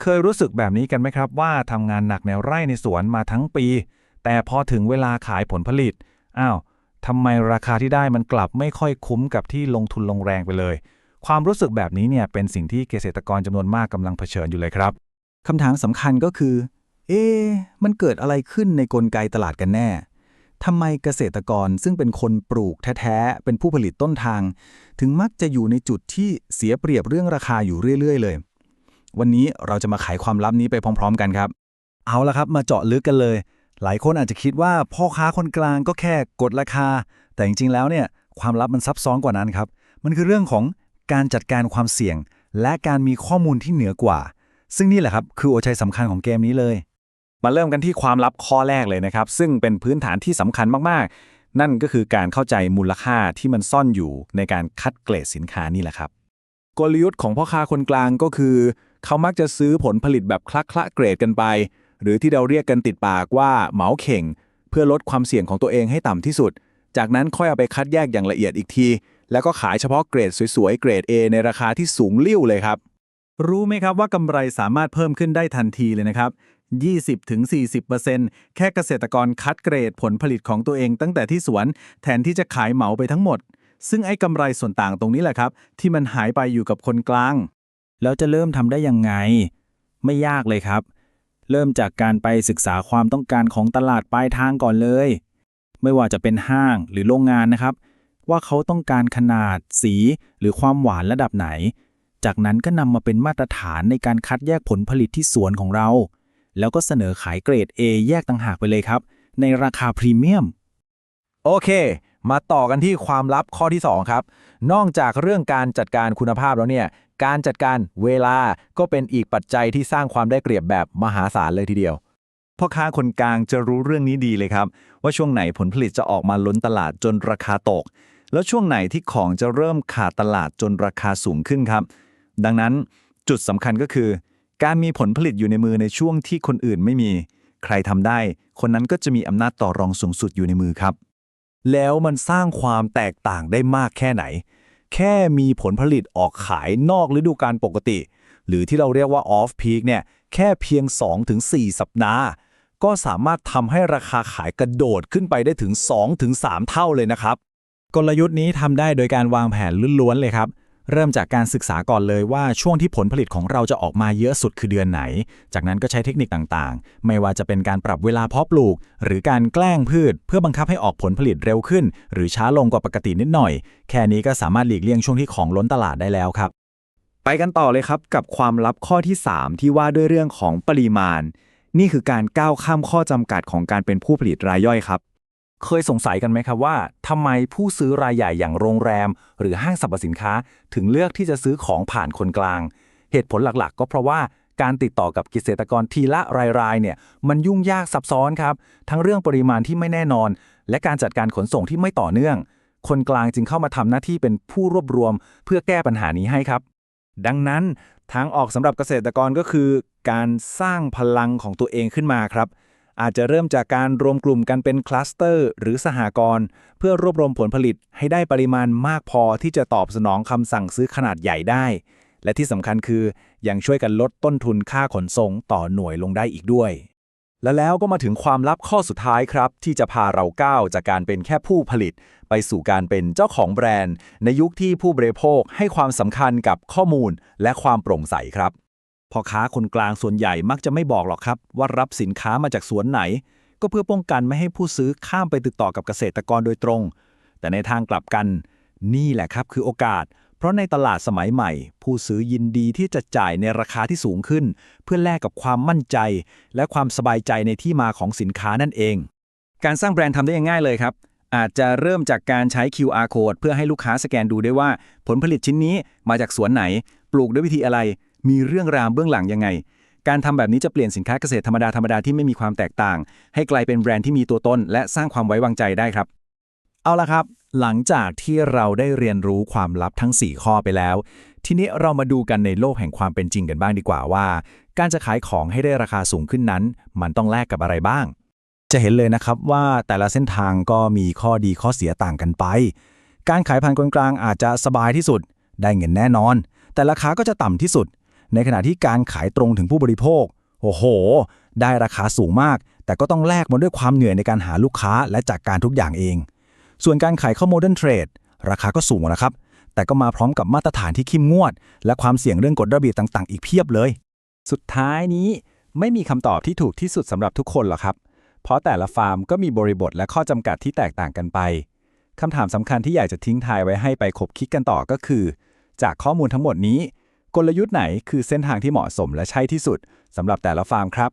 เคยรู้สึกแบบนี้กันไหมครับว่าทำงานหนักในไร่ในสวนมาทั้งปี แต่พอถึงเวลาขายผลผลิตอ้าวทำไมราคาที่ได้มันกลับไม่ค่อยคุ้มกับที่ลงทุนลงแรงไปเลย ความรู้สึกแบบนี้เนี่ยเป็นสิ่งที่เกษตรกรจำนวนมากกำลังเผชิญอยู่เลยครับคำถามสำคัญก็คือ เอ๊ะมันเกิดอะไรขึ้นในกลไกตลาดกันแน่ทำไมเกษตรกรซึ่งเป็นคนปลูกแท้ๆเป็นผู้ผลิตต้นทาง ถึงมักจะอยู่ในจุดที่เสียเปรียบเรื่องราคาอยู่เรื่อย ๆ เลย วันนี้เราจะมาไขความลับนี้ไปพร้อม ๆ กันครับ เอาละครับมาเจาะลึกกันเลย หลายคนอาจจะคิดว่าพ่อค้าคนกลางก็แค่กดราคา แต่จริงๆแล้วเนี่ยความลับมันซับซ้อนกว่านั้นครับ มันคือเรื่องของการจัดการความเสี่ยง และการมีข้อมูลที่เหนือกว่า ซึ่งนี่แหละครับคือหัวใจสำคัญของเกมนี้เลย มาเริ่มกันที่ความลับข้อแรกเลยนะครับ ซึ่งเป็นพื้นฐานที่สำคัญมากๆ นั่นก็คือการเข้าใจมูลค่าที่มันซ่อนอยู่ในการคัดเกรดสินค้านี่แหละครับ กลยุทธ์ของพ่อค้าคนกลางก็คือ เขามักจะซื้อผลผลิตแบบคละคละเกรดกันไป หรือที่เราเรียกกันติดปากว่าเหมาเข่ง เพื่อลดความเสี่ยงของตัวเองให้ต่ำที่สุด จากนั้นค่อยเอาไปคัดแยกอย่างละเอียดอีกที แล้วก็ขายเฉพาะเกรดสวยๆเกรด A ในราคาที่สูงลิ่วเลยครับ รู้ไหมครับว่ากำไรสามารถเพิ่มขึ้นได้ทันทีเลยนะครับ 20-40%แค่เกษตรกรคัดเกรดผลผลิตของตัวเองตั้งแต่ที่สวน แทนที่จะขายเหมาไปทั้งหมดซึ่งไอ้กำไรส่วนต่างตรงนี้แหละครับ ที่มันหายไปอยู่กับคนกลาง แล้วจะเริ่มทำได้ยังไง ไม่ยากเลยครับ เริ่มจากการไปศึกษาความต้องการของตลาดปลายทางก่อนเลย ไม่ว่าจะเป็นห้างหรือโรงงานนะครับ ว่าเขาต้องการขนาด สี หรือความหวานระดับไหน จากนั้นก็นำมาเป็นมาตรฐานในการคัดแยกผลผลิตที่สวนของเรา แล้วก็เสนอขายเกรด A แยกต่างหากไปเลยครับ ในราคาพรีเมียม โอเค มาต่อกันที่ความลับข้อที่ 2 ครับ นอกจากเรื่องการจัดการคุณภาพแล้วเนี่ย การจัดการเวลาก็เป็นอีกปัจจัยที่สร้างความได้เปรียบแบบมหาศาลเลยทีเดียว พ่อค้าคนกลางจะรู้เรื่องนี้ดีเลยครับ ว่าช่วงไหนผลผลิตจะออกมาล้นตลาดจนราคาตก แล้วช่วงไหนที่ของจะเริ่มขาดตลาดจนราคาสูงขึ้นครับ ดังนั้นจุดสำคัญก็คือ การมีผลผลิตอยู่ในมือในช่วงที่คนอื่นไม่มี ใครทำได้ คนนั้นก็จะมีอำนาจต่อรองสูงสุดอยู่ในมือครับ แล้วมันสร้างความแตกต่างได้มากแค่ไหน แค่มีผลผลิตออกขายนอกฤดูกาลปกติ หรือที่เราเรียกว่า off peak เนี่ยแค่เพียง 2-4 สัปดาห์ ก็สามารถทำให้ราคาขายกระโดดขึ้นไปได้ถึง 2-3 เท่าเลยนะครับ กลยุทธ์นี้ทำได้โดยการวางแผนล้วนๆเลยครับ เริ่มจากการศึกษาก่อนเลยว่าช่วงที่ผลผลิตของเราจะออกมาเยอะสุดคือเดือนไหน จากนั้นก็ใช้เทคนิคต่างๆ ไม่ว่าจะเป็นการปรับเวลาเพาะปลูก หรือการแกล้งพืช เพื่อบังคับให้ออกผลผลิตเร็วขึ้น หรือช้าลงกว่าปกตินิดหน่อย แค่นี้ก็สามารถหลีกเลี่ยงช่วงที่ของล้นตลาดได้แล้วครับ ไปกันต่อเลยครับกับความลับข้อที่ 3 ที่ว่าด้วยเรื่องของปริมาณ นี่คือการก้าวข้ามข้อจำกัดของการเป็นผู้ผลิตรายย่อยครับ เคยสงสัยกันไหมครับว่าทำไมผู้ซื้อรายใหญ่อย่างโรงแรม หรือห้างสรรพสินค้า ถึงเลือกที่จะซื้อของผ่านคนกลาง เหตุผลหลักๆ ก็เพราะว่าการติดต่อกับเกษตรกรทีละรายๆเนี่ยมันยุ่งยากซับซ้อนครับ ทั้งเรื่องปริมาณที่ไม่แน่นอน และการจัดการขนส่งที่ไม่ต่อเนื่อง คนกลางจึงเข้ามาทำหน้าที่เป็นผู้รวบรวม เพื่อแก้ปัญหานี้ให้ครับ ดังนั้นทางออกสำหรับเกษตรกรก็คือ การสร้างพลังของตัวเองขึ้นมาครับ อาจจะเริ่มจากการรวมกลุ่มกันเป็นคลัสเตอร์ หรือสหกรณ์เพื่อรวบรวมผลผลิตให้ได้ปริมาณมากพอที่จะตอบสนองคำสั่งซื้อขนาดใหญ่ได้ และที่สำคัญคือยังช่วยกันลดต้นทุนค่าขนส่งต่อหน่วยลงได้อีกด้วย และแล้วก็มาถึงความลับข้อสุดท้ายครับ ที่จะพาเราก้าวจากการเป็นแค่ผู้ผลิต ไปสู่การเป็นเจ้าของแบรนด์ ในยุคที่ผู้บริโภคให้ความสำคัญกับข้อมูลและความโปร่งใสครับ พ่อค้าคนกลางส่วนใหญ่มักจะไม่บอกหรอกครับ ว่ารับสินค้ามาจากสวนไหน ก็เพื่อป้องกันไม่ให้ผู้ซื้อข้ามไปติดต่อกับเกษตรกรโดยตรง แต่ในทางกลับกัน นี่แหละครับคือโอกาส เพราะในตลาดสมัยใหม่ ผู้ซื้อยินดีที่จะจ่ายในราคาที่สูงขึ้น เพื่อแลกกับความมั่นใจ และความสบายใจในที่มาของสินค้านั่นเอง การสร้างแบรนด์ทำได้ง่ายเลยครับอาจจะเริ่มจากการใช้ QR code เพื่อให้ลูกค้าสแกนดูได้ว่า ผลผลิตชิ้นนี้มาจากสวนไหน ปลูกด้วยวิธีอะไร มีเรื่องราวเบื้องหลังยังไง การทำแบบนี้จะเปลี่ยนสินค้าเกษตรธรรมดาธรรมดาที่ไม่มีความแตกต่าง ให้กลายเป็นแบรนด์ที่มีตัวตน และสร้างความไว้วางใจได้ครับ เอาละครับ หลังจากที่เราได้เรียนรู้ความลับทั้ง 4 ข้อไปแล้ว ทีนี้เรามาดูกันในโลกแห่งความเป็นจริงกันบ้างดีกว่าว่า การจะขายของให้ได้ราคาสูงขึ้นนั้น มันต้องแลกกับอะไรบ้าง จะเห็นเลยนะครับว่าแต่ละเส้นทางก็มีข้อดีข้อเสียต่างกันไป การขายผ่านคนกลางอาจจะสบายที่สุด ได้เงินแน่นอน แต่ราคาก็จะต่ำที่สุด ในขณะที่การขายตรงถึงผู้บริโภค โอ้โห ได้ราคาสูงมาก แต่ก็ต้องแลกมาด้วยความเหนื่อยในการหาลูกค้าและจัดการทุกอย่างเอง ส่วนการขายเข้าโมเดิร์นเทรดราคาก็สูงนะครับ แต่ก็มาพร้อมกับมาตรฐานที่เข้มงวด และความเสี่ยงเรื่องกฎระเบียบต่างๆ อีกเพียบเลย สุดท้ายนี้ไม่มีคำตอบที่ถูกที่สุดสำหรับทุกคนหรอกครับ เพราะแต่ละฟาร์มก็มีบริบทและข้อจำกัดที่แตกต่างกันไปคำถามสำคัญที่อยากจะทิ้งทายไว้ให้ไปคบคิดกันต่อก็คือ จากข้อมูลทั้งหมดนี้ กลยุทธ์ไหนคือเส้นทางที่เหมาะสมและใช่ที่สุดสำหรับแต่ละฟาร์มครับ